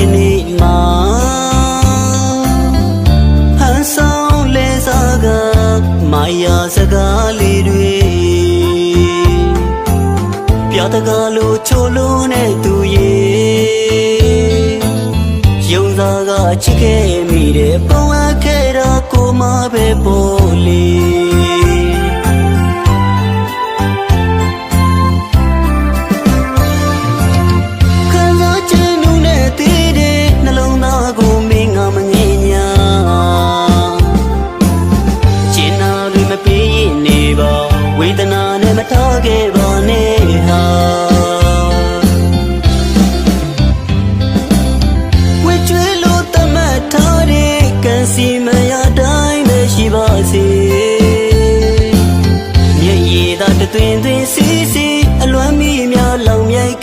ရှင်နေမှာဟန်ဆောင်လဲစားကမာယာစကားလေးတွေပြတကားလိုချိုလို့နဲ့သူရေယုံသားကချစ်ခဲ့မိတဲ့ပုံအပ်ခဲ့တော့ကိုမပဲပေါ်လေ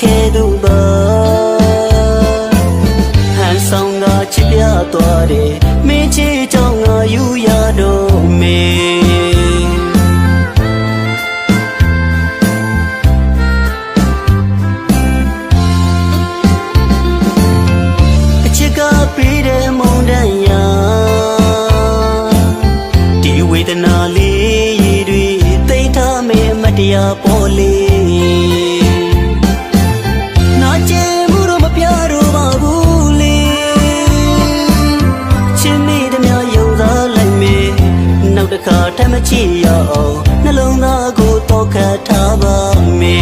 ခဲ့သူပါဟန်ဆောင်ကချစ်ပြသွားတယ်မင်းချစ်ကြောင့်ငါယူရတော့မေအချစ်ကပေးတဲ့မု နောက်တစ်ခါထပ်မချစ်ရအောင်နှလုံးသားကိုတော့ခတ်ထားပါမေ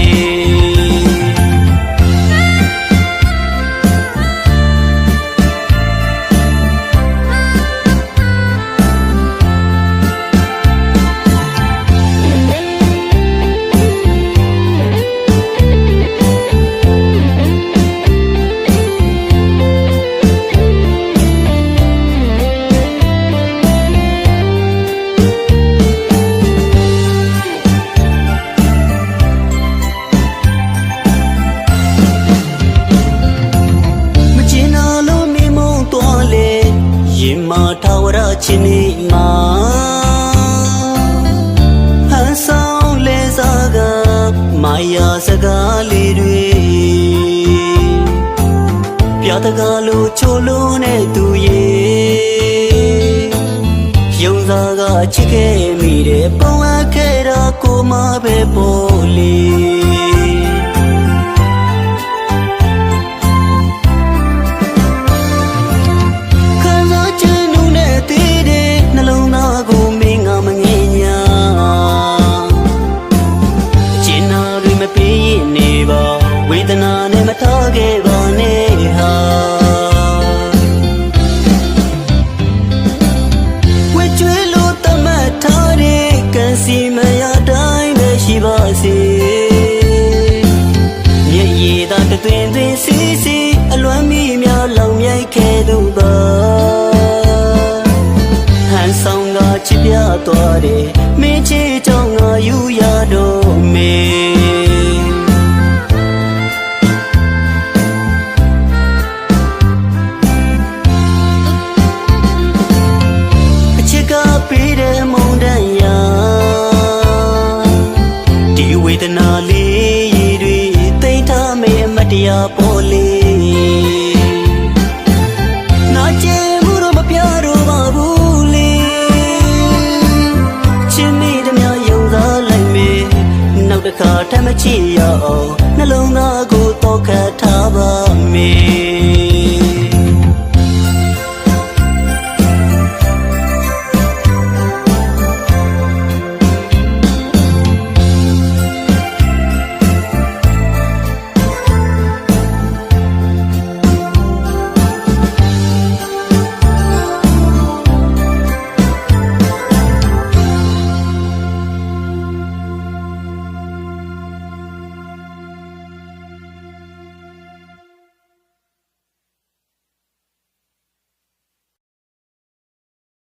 မ ချင်းနေမှာဟန်ဆောင်လဲစားကမာယာစကားလေးတွေပြတကားလို့ချိုးလုံးတဲ့သူရေယုံစားကချစ်ခဲ့မိတယ်ပုံအပ်ခဲ့တာကိုမပဲပေါ်လေ သွားတယ်မင်းချစ်ကြောင့်ငါယူရတော့မေအချစ်ကပေးတဲ့မုန်တန်ရာဒီဝေဒနာလေးရည်တွေသိမ်းထားမေမတရားပေါ်လေနာကျင် ထပ်မချစ်ရအောင်နှလုံးသားကိုတော့ခတ်ထားပါမေ